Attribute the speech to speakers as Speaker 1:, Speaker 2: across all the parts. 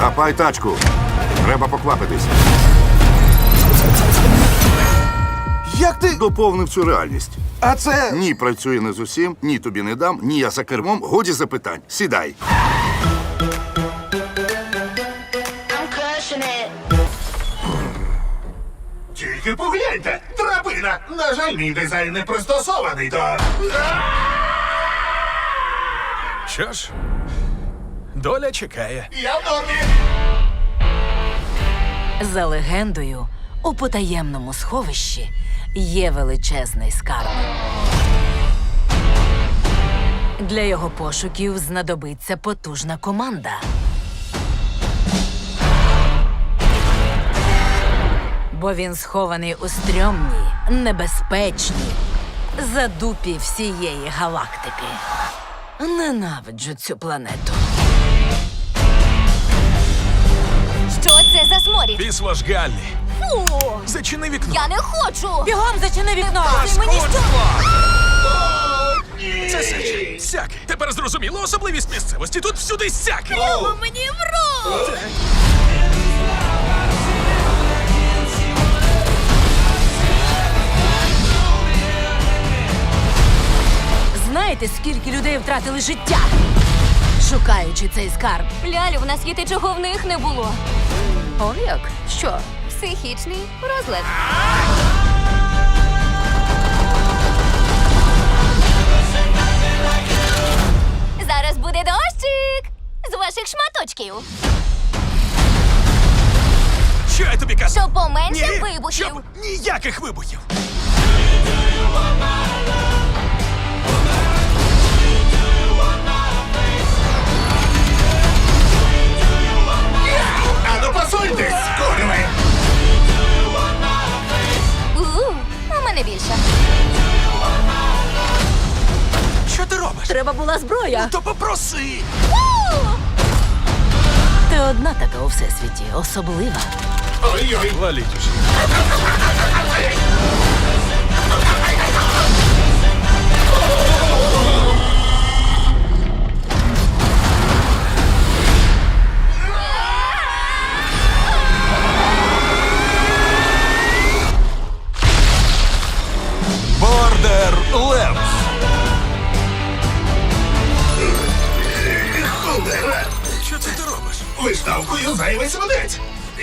Speaker 1: Хапай тачку. Треба поквапитись.
Speaker 2: Як ти.
Speaker 1: Доповнив цю реальність.
Speaker 2: А це.
Speaker 1: Ні, працює не з усім, ні тобі не дам, ні я за кермом. Годі запитань. Сідай.
Speaker 3: Тільки погляньте, драбина. На жаль, мій дизайн не пристосований до.
Speaker 4: Що ж, доля чекає.
Speaker 3: Я в нормі.
Speaker 5: За легендою, у потаємному сховищі є величезний скарб. Для його пошуків знадобиться потужна команда. Бо він схований у стрьомній, небезпечній, задупі всієї галактики. Ненавиджу цю планету.
Speaker 6: Сморід?
Speaker 4: Біс ваш Галлі.
Speaker 6: Фу!
Speaker 4: Зачини вікно.
Speaker 6: Я не хочу!
Speaker 5: Бігом зачини вікно!
Speaker 6: Ти мені що?
Speaker 4: Це сяки. Сяки. Тепер зрозуміло особливість місцевості. Тут всюди сяки.
Speaker 6: Мені в рот!
Speaker 5: Знаєте, скільки людей втратили життя, шукаючи цей скарб?
Speaker 6: Лялю, в нас є те, чого в них не було.
Speaker 5: Он як? Що?
Speaker 6: Психічний розлад. Зараз буде дощик з ваших шматочків.
Speaker 4: Що я тобі казав?
Speaker 6: Щоб поменше
Speaker 4: Ні,
Speaker 6: вибухів.
Speaker 4: Щоб ніяких вибухів.
Speaker 3: А ну курви.
Speaker 6: У, у мене більше.
Speaker 4: Що ти робиш?
Speaker 5: Треба була зброя.
Speaker 4: То попроси.
Speaker 5: Ти одна така у всесвіті, особлива.
Speaker 3: Ой-ой.
Speaker 4: Валіть
Speaker 3: Виставкою зайвий свинець.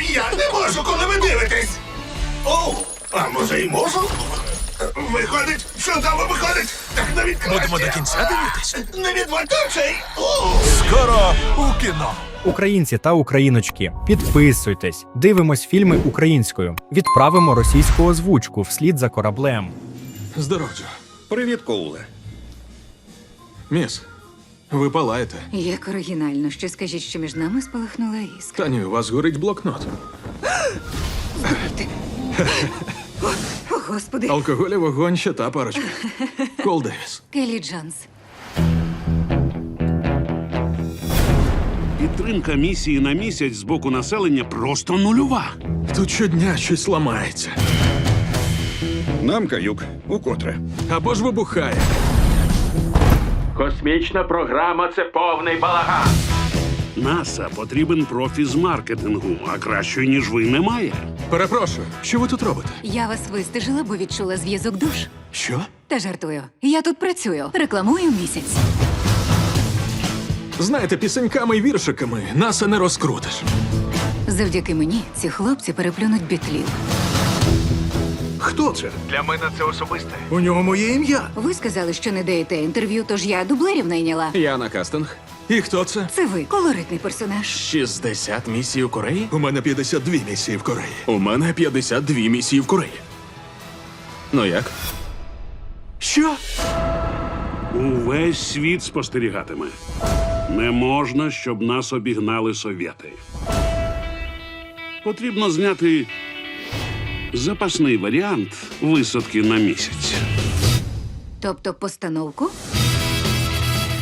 Speaker 3: Я не можу, коли ви дивитесь. О, а може й можу? Виходить, чудово виходить. Так навіть краще.
Speaker 4: Будемо до кінця дивитись.
Speaker 3: Не відводь
Speaker 4: Скоро у кіно.
Speaker 7: Українці та україночки, підписуйтесь, дивимось фільми українською, відправимо російську озвучку вслід за кораблем.
Speaker 4: Здоров'я.
Speaker 8: Привіт, Коуле.
Speaker 4: Міс, ви палаєте.
Speaker 9: Як оригінально, ще скажіть, що між нами спалахнула іскра.
Speaker 4: Та ні, у вас горить блокнот.
Speaker 9: О, господи,
Speaker 4: Алкоголь, вогонь, ще та парочка. Кол Девіс.
Speaker 9: Келі Джонс.
Speaker 10: Підтримка місії на місяць з боку населення просто нульова.
Speaker 4: Тут щодня щось ламається.
Speaker 8: Нам каюк. Укотре.
Speaker 4: Або ж вибухає.
Speaker 10: Космічна програма це повний балаган. НАСА потрібен профі з маркетингу, а кращої, ніж ви, немає.
Speaker 4: Перепрошую, що ви тут робите?
Speaker 9: Я вас вистежила, бо відчула зв'язок душ.
Speaker 4: Що?
Speaker 9: Та жартую. Я тут працюю, рекламую місяць.
Speaker 4: Знаєте, пісеньками і віршиками наса не розкрутиш.
Speaker 9: Завдяки мені ці хлопці переплюнуть бітлів.
Speaker 4: Хто це?
Speaker 3: Для мене це особисте.
Speaker 4: У нього моє ім'я.
Speaker 9: Ви сказали, що не даєте інтерв'ю, тож я дублерів найняла.
Speaker 4: Я на кастинг. І хто це?
Speaker 9: Це ви, колоритний персонаж.
Speaker 4: 60 місій у Кореї? У мене 52 місії в Кореї. У мене 52 місії в Кореї. Ну як? Що?
Speaker 10: Увесь світ спостерігатиме. Не можна, щоб нас обігнали совєти. Потрібно зняти запасний варіант висадки на місяць.
Speaker 9: Тобто постановку?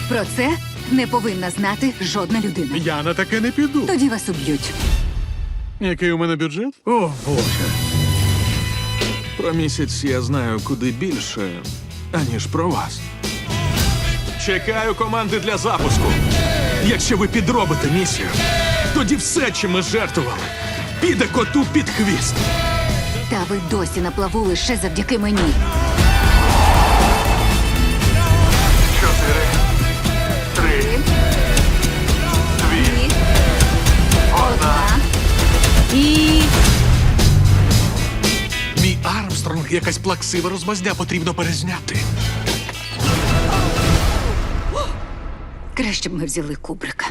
Speaker 9: Про це не повинна знати жодна людина.
Speaker 4: Я на таке не піду.
Speaker 9: Тоді вас уб'ють.
Speaker 4: Який у мене бюджет? О, Боже. Про місяць я знаю куди більше, аніж про вас. Чекаю команди для запуску. Якщо ви підробите місію, тоді все, чим ми жертвували, піде коту під хвіст.
Speaker 9: Та ви досі на плаву лише завдяки мені.
Speaker 11: Чотири, три, дві, одна.
Speaker 9: І
Speaker 4: Мій Армстронг якась плаксива розмазня потрібно перезняти.
Speaker 9: краще б ми взяли кубрика.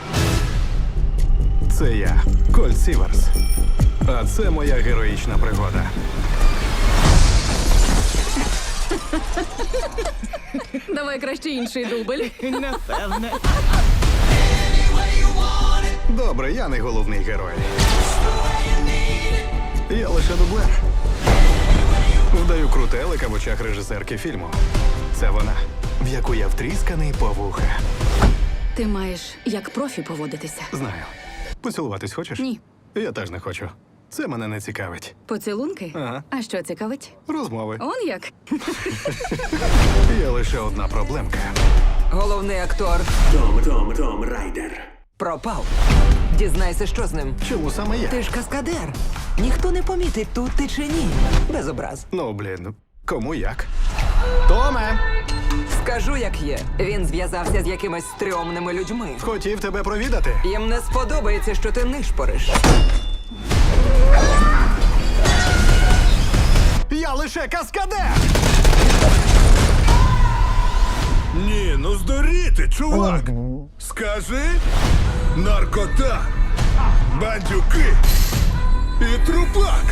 Speaker 2: Це я, Коль Сіверс. А це моя героїчна пригода.
Speaker 12: Давай краще інший дубль.
Speaker 2: Добре, я не головний герой. Я лише дублер. Вдаю крутелика в очах режисерки фільму. Це вона, в яку я втрісканий по вуха.
Speaker 12: Ти маєш як профі поводитися.
Speaker 2: Знаю. Поцілуватись хочеш?
Speaker 12: Ні.
Speaker 2: Я теж не хочу. Це мене не цікавить.
Speaker 12: Поцілунки?
Speaker 2: Ага.
Speaker 12: А що цікавить?
Speaker 2: Розмови.
Speaker 12: Он як?
Speaker 2: Є лише одна проблемка.
Speaker 8: Головний актор
Speaker 13: Том, Том, Том Райдер.
Speaker 8: пропав. Дізнайся, що з ним.
Speaker 2: Чому саме я?
Speaker 8: Ти ж каскадер. Ніхто не помітить, тут ти чи ні. Без образ.
Speaker 2: Ну, блін, кому як? Томе!
Speaker 8: Скажу, як є. Він зв'язався з якимись стрьомними людьми.
Speaker 2: Хотів тебе провідати.
Speaker 8: Їм не сподобається, що ти нишпориш.
Speaker 2: Я лише каскадер!
Speaker 3: Ні, ну здуріти, чувак. Скажи наркота, бандюки і трупак.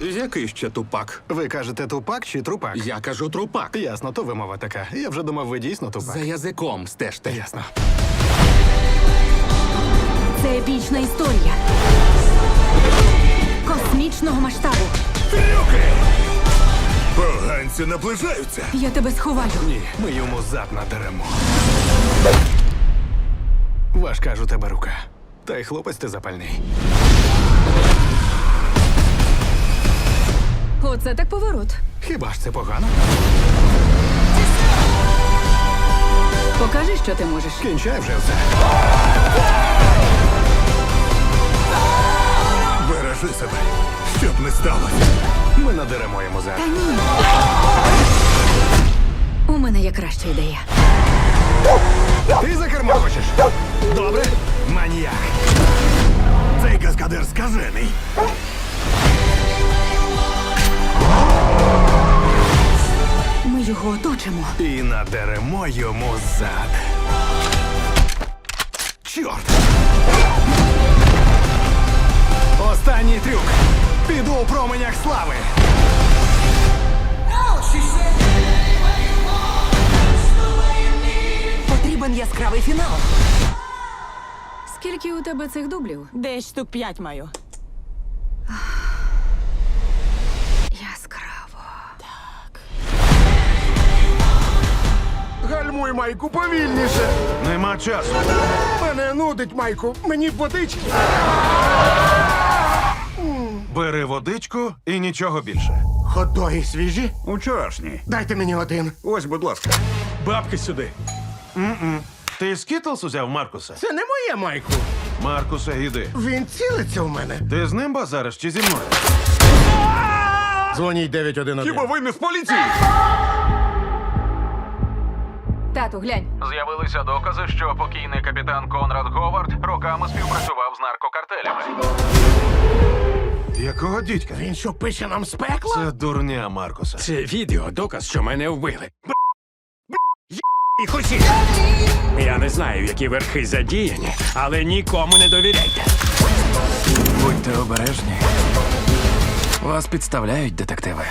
Speaker 4: Який ще тупак?
Speaker 2: Ви кажете тупак чи трупак?
Speaker 4: Я кажу трупак.
Speaker 2: Ясно, то вимова така. Я вже думав, ви дійсно тупак.
Speaker 4: язиком стежте.
Speaker 2: Ясно.
Speaker 12: Це епічна історія. Космічного масштабу.
Speaker 3: Трюки! Поганці наближаються.
Speaker 12: Я тебе сховаю.
Speaker 2: Ні, ми йому зад надеремо. Важка ж у тебе рука. Та й хлопець ти запальний.
Speaker 12: Оце так поворот.
Speaker 2: Хіба ж це погано?
Speaker 12: Покажи, що ти можеш.
Speaker 2: Кінчай вже все.
Speaker 3: Бережи себе, щоб не сталося.
Speaker 2: Ми надеремо йому зад.
Speaker 12: Та ні. У мене є краща ідея.
Speaker 2: Ти за кермо хочеш? Добре? Маніяк.
Speaker 3: Цей каскадер скажений.
Speaker 12: Ми його оточимо.
Speaker 2: І надеремо йому зад. Чорт! Останній трюк. Піду у променях слави.
Speaker 8: Потрібен яскравий фінал.
Speaker 12: Скільки у тебе цих дублів?
Speaker 8: Десь штук п'ять маю.
Speaker 12: Яскраво.
Speaker 3: Гальмуй, Майку, повільніше.
Speaker 2: Нема часу.
Speaker 3: Мене нудить, Майку. Мені водички.
Speaker 2: Бери водичку і нічого більше.
Speaker 3: Ходоги свіжі?
Speaker 14: Учорашній.
Speaker 3: Дайте мені один.
Speaker 14: Ось, будь ласка.
Speaker 4: Бабки сюди.
Speaker 2: Ти Скітлс узяв Маркуса?
Speaker 3: Це не моє, Майку.
Speaker 2: Маркуса, іди.
Speaker 3: Він цілиться в мене.
Speaker 2: Ти з ним базариш чи зі мною?
Speaker 3: Дзвоніть 911.
Speaker 4: ви не з поліції?
Speaker 12: Тату, глянь.
Speaker 15: З'явилися докази, що покійний капітан Конрад Говард роками співпрацював з наркокартелями.
Speaker 2: Якого дідька?
Speaker 3: Він що пише нам з пекла?
Speaker 2: Це дурня Маркуса.
Speaker 4: Це відео доказ, що мене вбили.
Speaker 3: І хочі.
Speaker 4: Я не знаю, які верхи задіяні, але нікому не довіряйте.
Speaker 15: Будьте обережні. Вас підставляють детективи.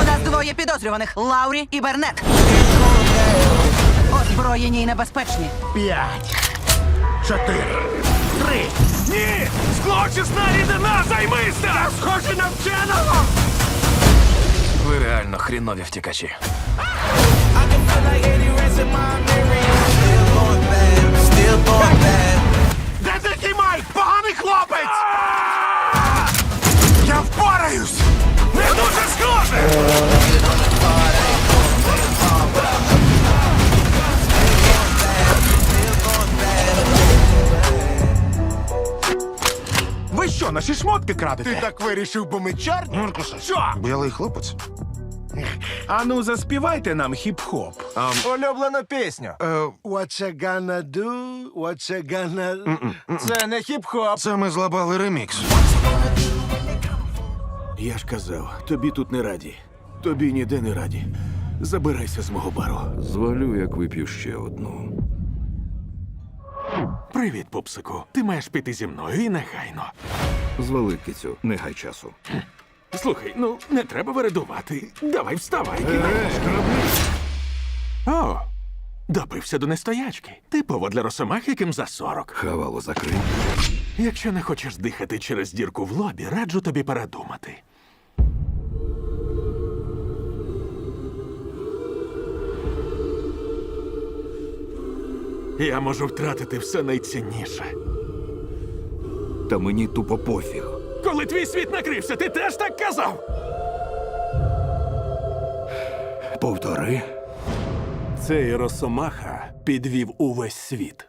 Speaker 8: У нас двоє підозрюваних Лаурі і Бернет. Озброєні і небезпечні.
Speaker 3: П'ять. Чотири. Три.
Speaker 4: Ні! Злочисна рідина займися!
Speaker 3: Схоже на вченого.
Speaker 15: Ви реально хрінові втікачі.
Speaker 3: Де такий Майк? Поганий хлопець! Я впораюсь!
Speaker 4: Не дуже схоже!
Speaker 3: Що, наші шмотки крадете?
Speaker 4: Ти так вирішив, бо ми чорні?
Speaker 3: Маркусе,
Speaker 4: Що?
Speaker 3: білий хлопець.
Speaker 4: Ану, заспівайте нам хіп-хоп. Улюблену пісню. What you gonna do, what you gonna... Це не хіп-хоп.
Speaker 3: Це ми злабали ремікс.
Speaker 4: Я ж казав, тобі тут не раді. Тобі ніде не раді. Забирайся з мого бару.
Speaker 8: Звалю, як вип'ю ще одну.
Speaker 4: Привіт, пупсику. Ти маєш піти зі мною і негайно.
Speaker 8: Звали кицю, не гай часу.
Speaker 4: Слухай, ну не треба вередувати. Давай вставай. О, допився до нестоячки. Типово для росомах, яким за сорок.
Speaker 8: Хавало закрий.
Speaker 4: Якщо не хочеш дихати через дірку в лобі, раджу тобі передумати. Я можу втратити все найцінніше.
Speaker 8: Та мені тупо пофіг.
Speaker 4: Коли твій світ накрився, ти теж так казав.
Speaker 8: Повтори.
Speaker 4: Цей росомаха підвів увесь світ.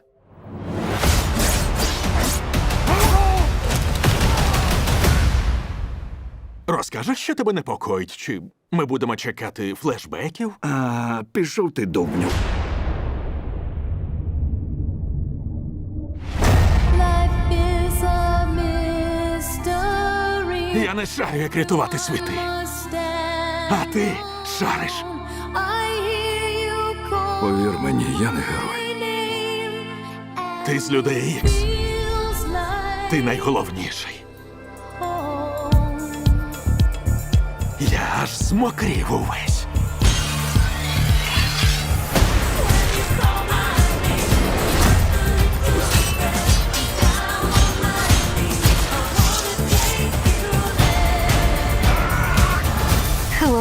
Speaker 4: Розкажеш, що тебе непокоїть, чи ми будемо чекати флешбеків?
Speaker 8: А, пішов ти довбню.
Speaker 4: Не шарю, як рятувати світи. А ти шариш.
Speaker 8: Повір мені, я не герой.
Speaker 4: Ти з людей Ікс. Ти найголовніший. Я аж змокрів увесь.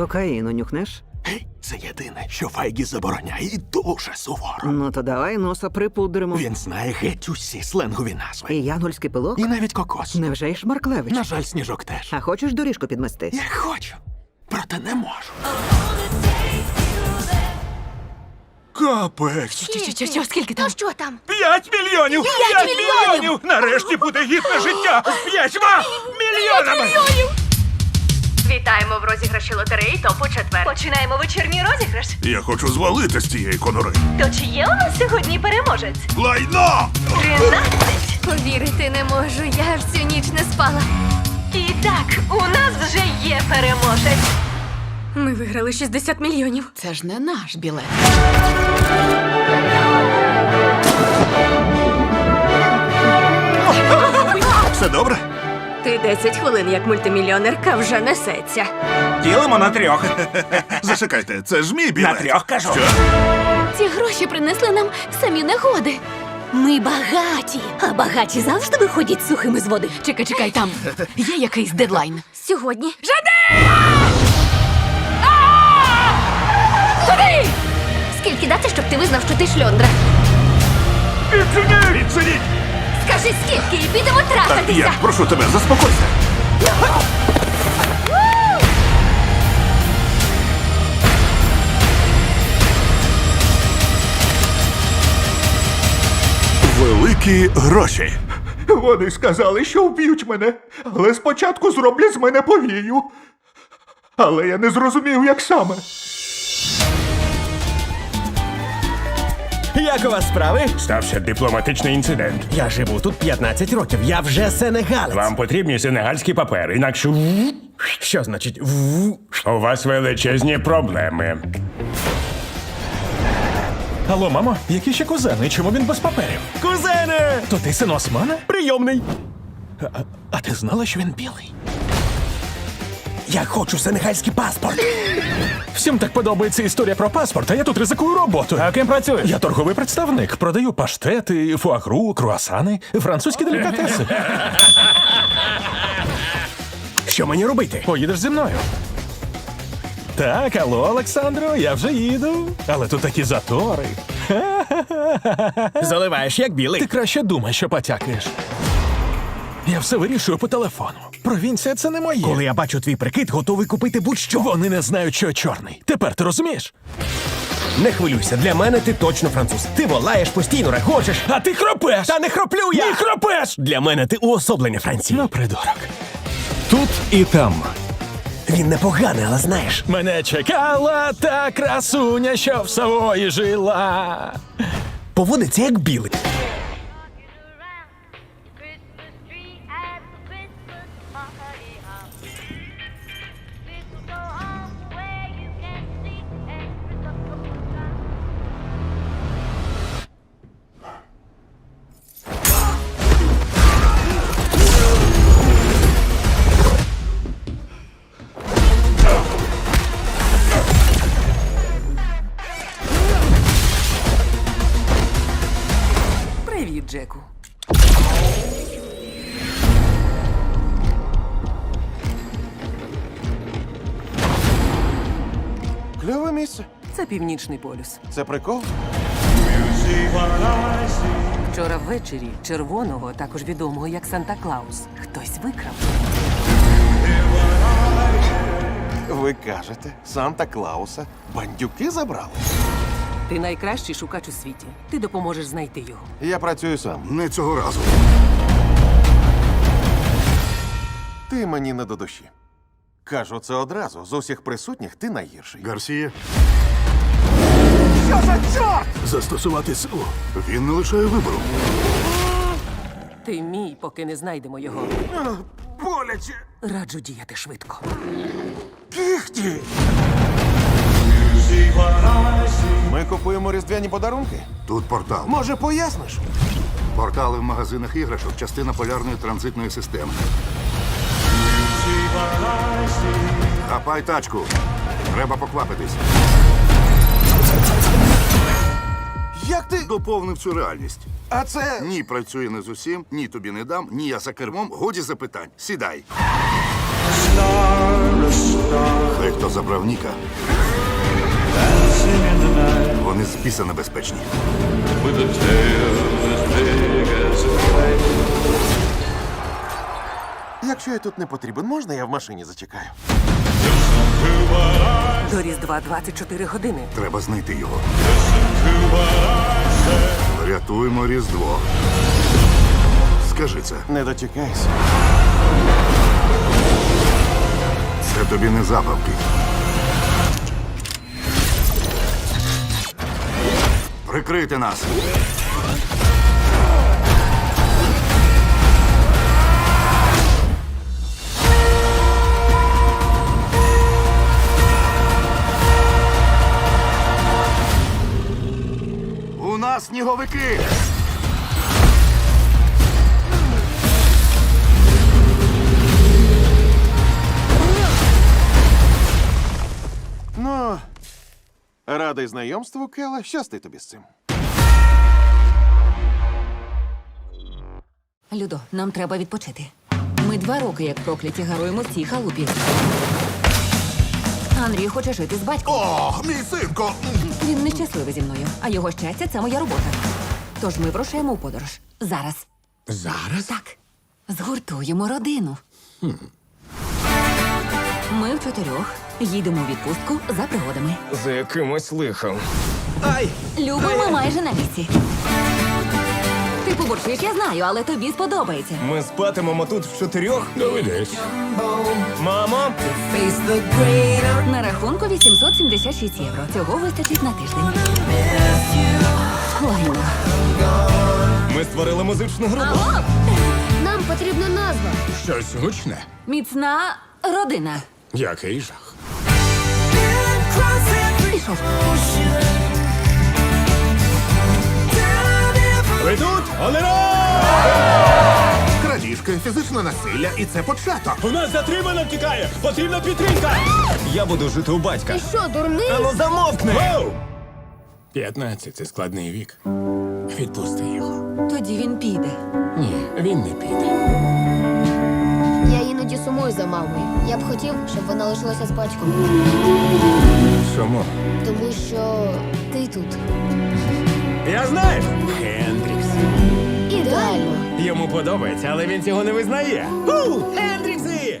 Speaker 16: Кокаїну нюхнеш?
Speaker 4: Це єдине, що Файгі забороняє і дуже суворо.
Speaker 16: Ну то давай носа припудримо.
Speaker 4: Він знає геть усі сленгові назви.
Speaker 16: І янгольський пилок?
Speaker 4: І навіть кокос.
Speaker 16: Невже й Шмарклевич?
Speaker 4: На жаль, сніжок теж.
Speaker 16: А хочеш доріжку підмести?
Speaker 4: Я хочу, проте не можу.
Speaker 3: Капець.
Speaker 17: Що, що, що, скільки там?
Speaker 6: Що там?
Speaker 3: П'ять мільйонів!
Speaker 17: П'ять мільйонів!
Speaker 3: Нарешті буде гідне життя з п'ятьма мільйонами!
Speaker 17: Вітаємо в розіграші лотереї ТОПу четвер. Починаємо вечірній розіграш.
Speaker 3: Я хочу звалити з цієї конори.
Speaker 17: То чи є у нас сьогодні переможець?
Speaker 3: Лайно!
Speaker 17: 13!
Speaker 6: Повірити не можу, я ж всю ніч не спала.
Speaker 17: І так, у нас вже є переможець.
Speaker 6: Ми виграли 60 мільйонів.
Speaker 17: Це ж не наш білет.
Speaker 6: 10 хвилин як мультимільйонерка вже несеться.
Speaker 3: Ділимо на трьох. Зачекайте, це ж мій білет. На трьох кажу. Що?
Speaker 6: Ці гроші принесли нам самі негоди. Ми багаті, а багаті завжди виходять сухими з води.
Speaker 17: Чекай, чекай, там є якийсь дедлайн.
Speaker 6: Сьогодні. Жади! Туди! Скільки дати, щоб ти визнав, що ти шльондра?
Speaker 3: Відсуніть! Відсуніть!
Speaker 6: Скажи скільки і підемо трахатися.
Speaker 3: Я прошу тебе, заспокойся. Великі гроші. Вони сказали, що вб'ють мене, але спочатку зроблять з мене повію. Але я не зрозумів, як саме.
Speaker 4: Як у вас справи?
Speaker 3: Стався дипломатичний інцидент.
Speaker 4: Я живу тут 15 років. Я вже сенегалець.
Speaker 3: Вам потрібні сенегальські папери, інакше
Speaker 4: Що значить в?
Speaker 3: у вас величезні проблеми.
Speaker 4: Алло, мамо, які ще кузени? Чому він без паперів? Кузени! То ти син Османа? Прийомний. А, а ти знала, що він білий?
Speaker 18: Я хочу сенегальський паспорт.
Speaker 4: Всім так подобається історія про паспорт, а я тут ризикую роботою.
Speaker 19: А ким працюєш?
Speaker 4: Я торговий представник. Продаю паштети, фуагру, круасани, французькі делікатеси.
Speaker 18: Що мені робити?
Speaker 4: Поїдеш зі мною. Так, алло, Олександро, я вже їду. Але тут такі затори.
Speaker 18: Заливаєш як білий.
Speaker 4: Ти краще думай, що потякаєш. Я все вирішую по телефону. Провінція це не моє.
Speaker 18: Коли я бачу твій прикид, готовий купити будь-що.
Speaker 4: Вони не знають, що я чорний. Тепер ти розумієш?
Speaker 18: Не хвилюйся, для мене ти точно француз. Ти волаєш, постійно регочеш.
Speaker 4: А ти хропеш!
Speaker 18: Та не хроплю я!
Speaker 4: Ні, хропеш!
Speaker 18: Для мене ти уособлення Франції.
Speaker 4: Ну, придурок. Тут і там.
Speaker 18: Він непоганий, але знаєш.
Speaker 4: Мене чекала та красуня, що в Савої жила.
Speaker 18: Поводиться як білий.
Speaker 20: Джеку.
Speaker 18: Кльове місце.
Speaker 20: Це північний полюс.
Speaker 18: Це прикол.
Speaker 20: Вчора ввечері червоного, також відомого як Санта Клаус, хтось викрав.
Speaker 18: Ви кажете, Санта Клауса бандюки забрали.
Speaker 20: Ти найкращий шукач у світі. Ти допоможеш знайти його.
Speaker 18: Я працюю сам.
Speaker 1: Не цього разу.
Speaker 18: Ти мені не до душі. Кажу це одразу. З усіх присутніх ти найгірший.
Speaker 1: Гарсія,
Speaker 18: Що за чорт?
Speaker 1: застосувати силу. Він не лишає вибору.
Speaker 20: Ти мій, поки не знайдемо його.
Speaker 18: Боляче.
Speaker 20: Раджу діяти швидко.
Speaker 18: Кіхті. Ми купуємо різдвяні подарунки.
Speaker 1: Тут портал.
Speaker 18: Може, поясниш?
Speaker 1: Портали в магазинах іграшок частина полярної транзитної системи. Хапай тачку. Треба поквапитись.
Speaker 18: Як ти.
Speaker 1: Доповнив цю реальність.
Speaker 18: А це.
Speaker 1: Ні, працює не з усім, ні тобі не дам, ні я за кермом. Годі запитань. Сідай. Хай хто забрав Ніка. Вони з біса небезпечні.
Speaker 18: Якщо я тут не потрібен, можна я в машині зачекаю?
Speaker 20: До Різдва 24 години.
Speaker 1: Треба знайти його. Врятуємо Різдво. Скажи це.
Speaker 18: Не дочекайся.
Speaker 1: Це тобі не забавки. Прикрити нас. У нас сніговики.
Speaker 18: Радий знайомству, Келе. Щасти тобі з цим.
Speaker 21: Людо, нам треба відпочити. Ми два роки, як прокляті, гаруємо в цій халупі. Андрій хоче жити з батьком.
Speaker 1: О, мій синко!
Speaker 21: Він нещасливий зі мною, а його щастя це моя робота. Тож ми вирушаємо у подорож. Зараз.
Speaker 4: Зараз?
Speaker 21: Так. Згуртуємо родину. Ми в чотирьох їдемо у відпустку за пригодами.
Speaker 18: За якимось лихом.
Speaker 21: Любо, ми майже на місці. Ти побурчиш, я знаю, але тобі сподобається.
Speaker 18: Ми спатимемо тут в чотирьох.
Speaker 4: Доведеш.
Speaker 18: Мамо,
Speaker 21: На рахунку 876 євро. Цього вистачить на тиждень. Лайно.
Speaker 18: ми створили музичну групу.
Speaker 22: Нам потрібна назва.
Speaker 4: Щось гучне.
Speaker 21: Міцна родина.
Speaker 4: Який жах.
Speaker 21: Пішов.
Speaker 4: Ви тут?
Speaker 10: крадіжки, фізичне насилля, і це початок.
Speaker 23: У нас затримано втікає! Потрібна підтримка!
Speaker 10: Я буду жити у батька.
Speaker 22: Що, дурний?
Speaker 10: Ану замовкни!
Speaker 23: 15 – це складний вік. Відпусти його.
Speaker 21: Тоді він піде.
Speaker 23: Ні, він не піде.
Speaker 22: Я іноді сумую за мамою. Я б хотів, щоб вона лишилася з батьком.
Speaker 10: Чому?
Speaker 22: Тому що ти тут.
Speaker 10: Я знаю! Хендрікс.
Speaker 22: Ідеально.
Speaker 10: Йому подобається, але він цього не визнає. У, Хендрікси!